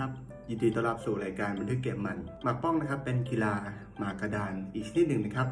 ครับ ยินดีต้อนรับสู่รายการบันทึกเกมมัน หมากป้องนะครับเป็นกีฬาหมากกระดานอีกชนิดหนึ่งนะครับ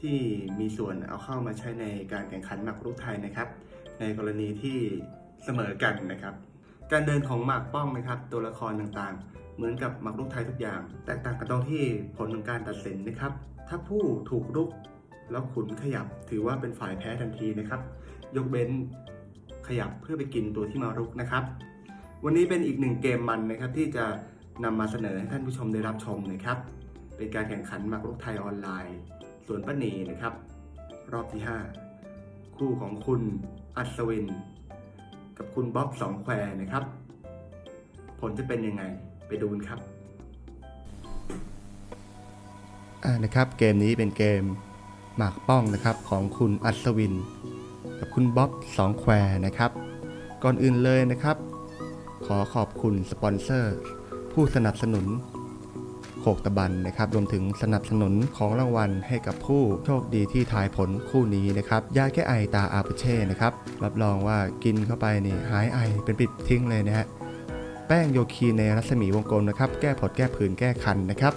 ที่มีส่วนเอาเข้ามาใช้ในการแข่งขันหมากรุกไทยนะครับ ในกรณีที่เสมอกันนะครับ การเดินของหมากป้องนะครับ ตัวละครต่างๆ เหมือนกับหมากรุกไทยทุกอย่าง แตกต่างกันตรงที่ผลของการตัดสินนะครับ ถ้าผู้ถูกรุกแล้วขุนขยับถือว่าเป็นฝ่ายแพ้ทันทีนะครับ ยกเว้นขยับเพื่อไปกินตัวที่มารุกนะครับ วันนี้เป็นอีกหนึ่งเกมมันนะครับที่จะนำมาเสนอให้ท่านผู้ชมได้รับชมนะครับ เป็นการแข่งขันหมากรุกไทยออนไลน์สวนป้านีนะครับ รอบที่ 5 คู่ของคุณอัศวิน กับคุณบ๊อบสองแควนะครับ ผลจะเป็นยังไงไปดูกันครับอ่านะครับเกมนี้เป็นเกมหมากป้องนะครับของคุณอัศวิน กับคุณบ๊อบสองแควนะครับ ก่อนอื่นเลยนะครับ ขอขอบคุณสปอนเซอร์ ผู้สนับสนุนโขกตะบันนะครับ รวมถึงสนับสนุนของรางวัลให้กับผู้โชคดีที่ทายผลคู่นี้นะครับ ยาแก้ไอตาอาปเช่นะครับ รับรองว่ากินเข้าไปนี่หายไอเป็นปิดทิ้งเลยนะฮะ แป้งโยคีในรัศมีวงกลมนะครับ แก้ผดแก้ผื่นแก้คันนะครับ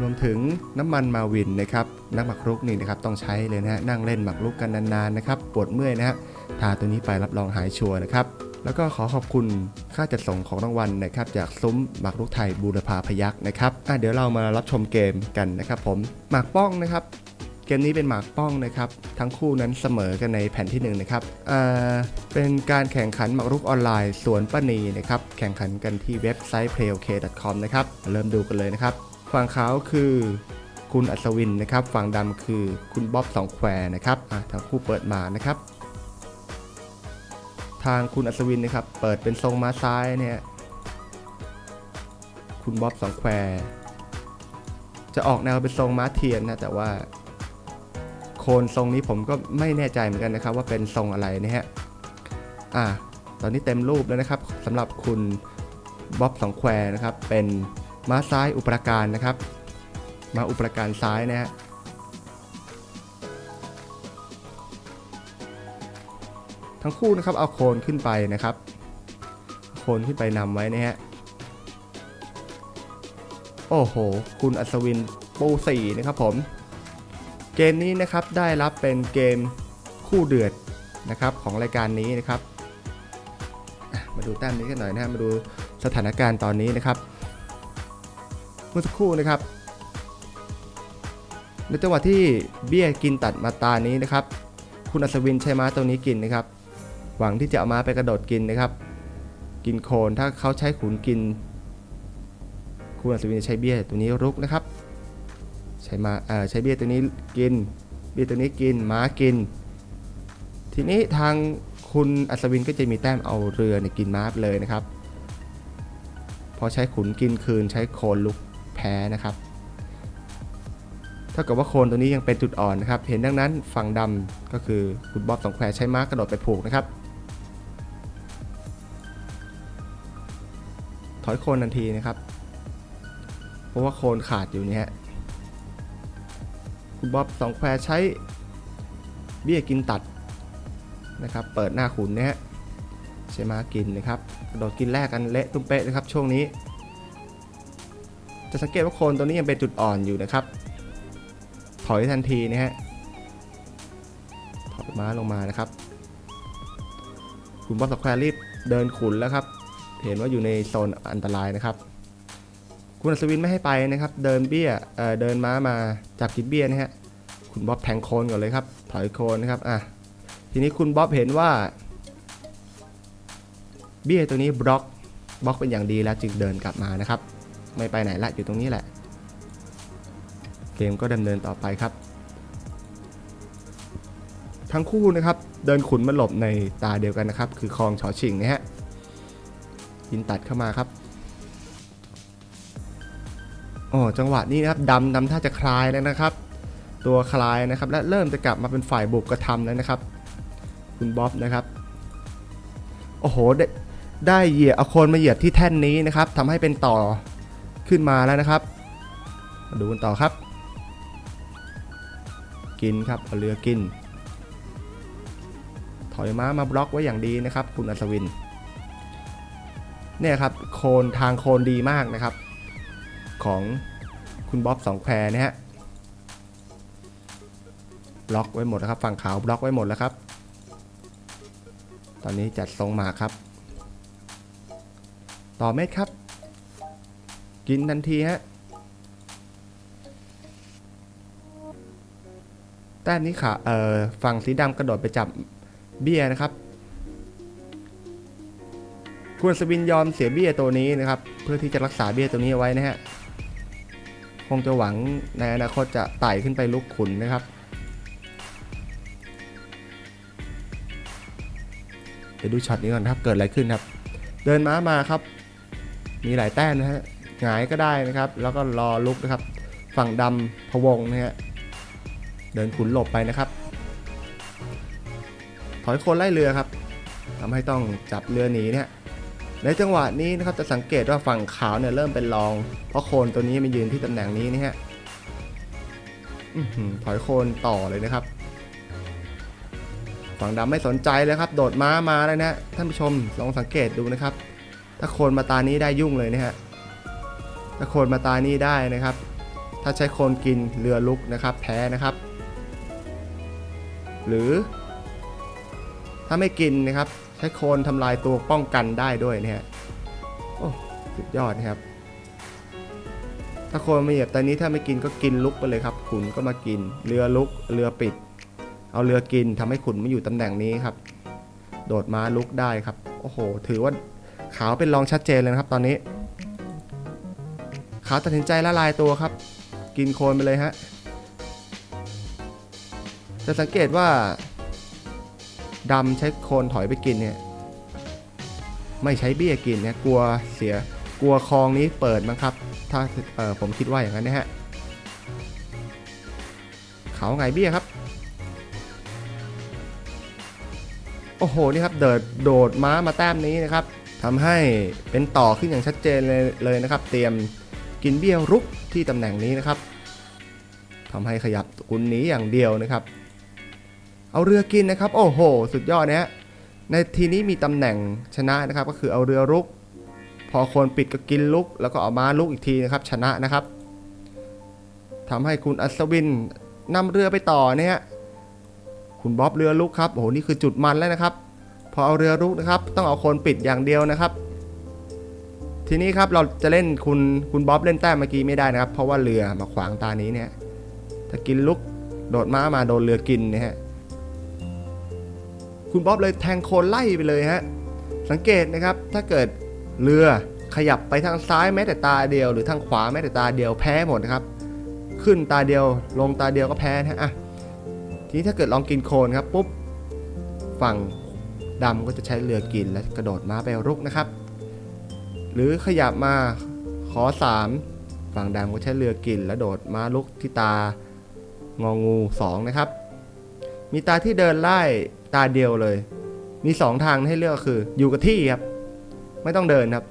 รวมถึงน้ำมันมาวินนะครับ นักหมักรุกนี่นะครับต้องใช้เลยนะฮะ นั่งเล่นหมักรุกกันนานๆนะครับ ปวดเมื่อยนะฮะ ทาตัวนี้ไปรับรองหายชัวร์นะครับ แล้วก็ขอขอบคุณค่าจัดส่งของรางวัลนะครับจากซุ้มหมากรุกไทยบูรพาพยักษ์นะครับเดี๋ยวเรามารับชมเกมกันนะครับผมหมากป้องนะครับ เกมนี้เป็นหมากป้องนะครับ ทั้งคู่นั้นเสมอกันในแผ่นที่1นงนะครับอ่าเป็นการแข่งขันหมากรุกออนไลน์สวนป้านีนะครับแข่งขันกันที่เว็บไซต์ playok.com นะครับเริ่มดูกันเลยนะครับฝั่งขาวคือคุณอัศวินนะครับ ฝั่งดำคือคุณบ๊อบสองแควนะครับทั้งคู่เปิดมานะครับ ทางคุณอัศวินนะครับ เปิดเป็นทรงม้าซ้ายเนี่ย คุณบ๊อบสองแควจะออกแนวเป็นทรงม้าเทียนนะ แต่ว่า โคนทรงนี้ผมก็ไม่แน่ใจเหมือนกันนะครับ ว่าเป็นทรงอะไรนะฮะ อ่า ตอนนี้เต็มรูปแล้วนะครับสำหรับคุณบ๊อบสองแควนะครับ เป็นม้าซ้ายอุปราการนะครับ ม้าอุปราการซ้ายนะฮะ ทั้งคู่นะครับเอาโคนขึ้นไปนะครับ โคนขึ้นไปนำไว้นะฮะโอ้โห คุณอัศวินปูสี่นะครับผม เกมนี้นะครับได้รับเป็นเกมคู่เดือดนะครับของรายการนี้นะครับมาดูแต้มนี้กันหน่อยนะฮะมาดูสถานการณ์ตอนนี้นะครับเมื่อสักครู่นะครับในจังหวะที่เบี้ยกินตัดมาตานี้นะครับ คุณอัศวินใช้ม้าตัวนี้กินนะครับ หวังที่จะเอาม้าไปกระโดดกินนะครับ กินโคนถ้าเขาใช้ขุนกิน คุณอัศวินจะใช้เบี้ยตัวนี้รุกนะครับ ใช้มาใช้เบี้ยตัวนี้กิน เบี้ยตัวนี้กินม้ากิน ทีนี้ทางคุณอัศวินก็จะมีแต้มเอาเรือเนี่ยกินม้าไปเลยนะครับ พอใช้ขุนกินคืนใช้โคนลุกแพ้นะครับเท่ากับว่าโคนตัวนี้ยังเป็นจุดอ่อนนะครับ เห็นดังนั้นฝั่งดำก็คือคุณบ๊อบสองแควใช้ม้ากระโดดไปผูกนะครับ ถอยโคนทันทีนะครับ เพราะว่าโคนขาดอยู่เนี่ยฮะคุณบ๊อบสองแควใช้เบี้ยกินตัดนะครับ เปิดหน้าขุนเนี่ยฮะใช้มากินนะครับกระโดดกินแรกกันเละตุ้มเป๊ะนะครับ ช่วงนี้ จะสังเกตว่าโคนตัวนี้ยังเป็นจุดอ่อนอยู่นะครับ ถอยทันทีนะฮะถอยม้าลงมานะครับ คุณบ๊อบสแควร์รีบเดินขุนแล้วครับ เห็นว่าอยู่ในโซนอันตรายนะครับ คุณอัศวินไม่ให้ไปนะครับ เดินเบี้ยเเดินม้ามาจับกินเบี้ยนะฮะคุณบ๊อบแทงโคนก่อนเลยครับถอยโคนนะครับอะทีนี้คุณบ๊อบเห็นว่า เบี้ยตัวนี้บล็อกบล็อกเป็นอย่างดีแล้วจึงเดินกลับมานะครับ ไม่ไปไหนละอยู่ตรงนี้แหละ เกมก็ดำเนินต่อไปครับ ทั้งคู่นะครับเดินขุนมาหลบในตาเดียวกันนะครับ คือคลองชอชิงนะฮะ ยินตัดเข้ามาครับโอ้จังหวะนี้นะครับดำดำท่าจะคลายแล้วนะครับ ตัวคลายนะครับ และเริ่มจะกลับมาเป็นฝ่ายบุกกระทำแล้วนะครับ คุณบ๊อบนะครับโอ้โหได้ได้เหยียบเอาโคนมาเหยียบที่แท่นนี้นะครับทำให้เป็นต่อขึ้นมาแล้วนะครับ มาดูกันต่อครับ กินครับเอาเรือกิน ถอยม้ามาบล็อกไว้อย่างดีนะครับ คุณอัศวิน เนี่ยครับโคนทางโคนดีมากนะครับ ของคุณบ๊อบสองแควนะฮะบล็อกไว้หมดแล้วครับฝั่งขาวบล็อกไว้หมดแล้วครับ ตอนนี้จัดทรงมาครับ ต่อเม็ดครับ กินทันทีฮะแต้มนี้ขาเอ่อฝั่งสีดำกระโดดไปจับเบี้ยนะครับ คุณอัศวินยอมเสียเบี้ยตัวนี้นะครับ เพื่อที่จะรักษาเบี้ยตัวนี้ไว้นะฮะ คงจะหวังในอนาคตจะไต่ขึ้นไปลุกขุนนะครับ เดี๋ยวดูช็อตนี้ก่อนครับ เกิดอะไรขึ้นครับ เดินม้ามาครับ มีหลายแต้มนะฮะ หงายก็ได้นะครับ แล้วก็รอลุกนะครับ ฝั่งดำพวงนะฮะ เดินขุนหลบไปนะครับ ถอยคนไล่เรือครับทำให้ต้องจับเรือหนีเนี่ย ในจังหวะนี้นะครับจะสังเกตว่าฝั่งขาวเนี่ยเริ่มเป็นรอง เพราะโคนตัวนี้มายืนที่ตำแหน่งนี้นะฮะถอยโคนต่อเลยนะครับ ฝั่งดำไม่สนใจเลยครับ โดดม้ามาแล้วนะท่านผู้ชมลองสังเกตดูนะครับ ถ้าโคนมาตานี้ได้ยุ่งเลยนะฮะถ้าโคนมาตานี้ได้นะครับ ถ้าใช้โคนกินเรือลุกนะครับ แพ้นะครับ หรือ ถ้าไม่กินนะครับ ช้โคนทำลายตัวป้องกันได้ด้วยนะฮะโอ้สุดยอดนะครับ ถ้าโคนมาเหยียบตอนนี้ถ้าไม่กินก็กินลุกไปเลยครับ ขุนก็มากิน เรือลุก เรือปิด เอาเรือกินทำให้ขุนไม่อยู่ตำแหน่งนี้ครับ โดดม้าลุกได้ครับ โอ้โห ถือว่าขาวเป็นรองชัดเจนเลยนะครับ ตอนนี้ ขาวตัดสินใจละลายตัวครับ กินโคนไปเลยฮะ จะสังเกตว่า ดำใช้โคนถอยไปกินเนี่ยไม่ใช้เบี้ยกินเนี่ยกลัวเสียกลัวคลองนี้เปิดมั้งครับ ถ้าผมคิดว่าอย่างนั้นนะฮะเขาไงเบี้ยครับ โอ้โหนี่ครับเดิดโดดม้ามาแต้มนี้นะครับทำให้เป็นต่อขึ้นอย่างชัดเจนเลยเลยนะครับ เตรียมกินเบี้ยรุกที่ตำแหน่งนี้นะครับทำให้ขยับกุนหนีอย่างเดียวนะครับ เอาเรือกินนะครับ โอ้โห สุดยอดนะฮะในทีนี้มีตำแหน่งชนะนะครับ ก็คือเอาเรือรุก พอคนปิดก็กินลุก แล้วก็เอาม้าลุกอีกทีนะครับ ชนะนะครับทำให้คุณอัศวินนำเรือไปต่อเนี่ยคุณบ๊อบเรือลุกครับโอ้โหนี่คือจุดมันแล้วนะครับ พอเอาเรือลุกนะครับ ต้องเอาคนปิดอย่างเดียวนะครับ ทีนี้ครับเราจะเล่นคุณคุณบ๊อบเล่นแต้มเมื่อกี้ไม่ได้นะครับ เพราะว่าเรือมาขวางตานี้เนี่ยถ้ากินลุกโดดม้ามาโดนเรือกินเนี่ยฮะ คุณบ๊อบเลยแทงโคนไล่ไปเลยฮะ สังเกตนะครับ ถ้าเกิดเรือขยับไปทางซ้ายแม้แต่ตาเดียว หรือทางขวาแม้แต่ตาเดียวแพ้หมดนะครับ ขึ้นตาเดียวลงตาเดียวก็แพ้นะฮะอะทีนี้ถ้าเกิดลองกินโคนครับปุ๊บฝั่งดำก็จะใช้เรือกินและกระโดดม้าไปรุกนะครับ หรือขยับมาขอสามฝั่งดำก็ใช้เรือกิน และโดดม้าลุกที่ตางองูสองนะครับ มีตาที่เดินไล่ ตาเดียวเลย มีสองทางให้เลือกคือ อยู่กับที่ครับ ไม่ต้องเดินครับ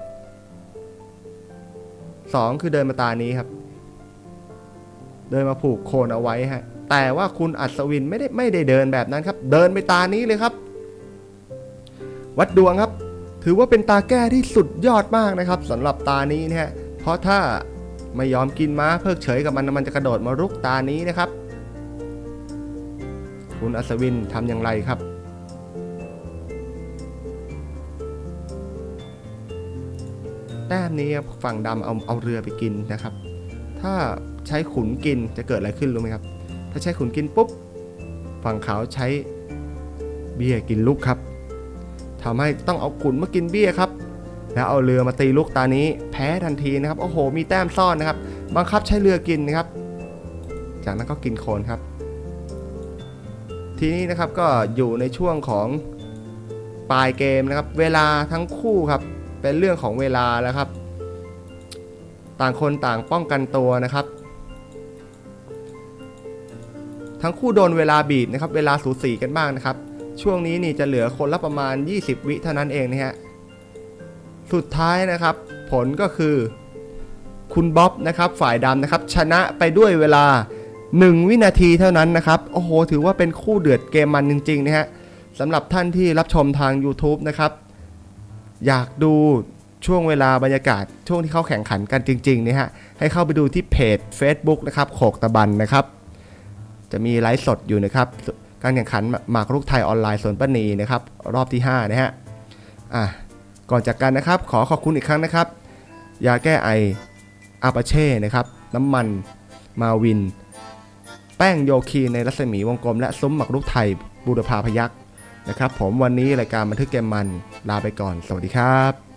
สองคือเดินมาตานี้ครับ เดินมาผูกโคนเอาไว้ฮะ แต่ว่าคุณอัศวินไม่ได้ไม่ได้เดินแบบนั้นครับ เดินไปตานี้เลยครับ วัดดวงครับ ถือว่าเป็นตาแก้ที่สุดยอดมากนะครับสำหรับตานี้นะฮะ เพราะถ้าไม่ยอมกินม้าเพิกเฉยกับมันมันจะกระโดดมารุกตานี้นะครับ คุณอัศวินทำอย่างไรครับ ต้มนี้ครับฝั่งดำเอาเอาเรือไปกินนะครับ ถ้าใช้ขุนกินจะเกิดอะไรขึ้นรู้ไหมครับ ถ้าใช้ขุนกินปุ๊บ ฝั่งขาวใช้เบี้ยกินลูกครับทำให้ต้องเอาขุนมากินเบี้ยครับ แล้วเอาเรือมาตีลูกตานี้ แพ้ทันทีนะครับ โอ้โห มีแต้มซ่อนนะครับ บังคับใช้เรือกินนะครับ จากนั้นก็กินโคนครับ ทีนี้นะครับก็อยู่ในช่วงของปลายเกมนะครับ เวลาทั้งคู่ครับ เป็นเรื่องของเวลาแล้วครับ ต่างคนต่างป้องกันตัวนะครับ ทั้งคู่โดนเวลาบีบนะครับ เวลาสูสีกันบ้างนะครับ ช่วงนี้นี่จะเหลือคนละประมาณ 20 วิเท่านั้นเองนะฮะ สุดท้ายนะครับ ผลก็คือคุณบ๊อบนะครับ ฝ่ายดำนะครับ ชนะไปด้วยเวลา 1 วินาทีเท่านั้นนะครับ โอ้โห ถือว่าเป็นคู่เดือดเกมมันจริงๆนะฮะสำหรับท่านที่รับชมทาง YouTube นะครับ อยากดูช่วงเวลาบรรยากาศช่วงที่เขาแข่งขันกันจริงๆเนี่ยฮะให้เข้าไปดูที่เพจ Facebook นะครับโขกตะบันนะครับ จะมีไลฟ์สดอยู่นะครับ การแข่งขันหมากรุกไทยออนไลน์สวนป้านีนะครับ รอบที่ 5 นะฮะอะก่อนจากกันนะครับ ขอขอบคุณอีกครั้งนะครับ ยาแก้ไออาปาเช่นะครับ น้ำมันมาวิน แป้งโยคีในรัศมีวงกลม และซุ้มหมักรุกไทยบูรพาพยักษ์ นะครับผมวันนี้รายการบันทึกเกมมันลาไปก่อน สวัสดีครับ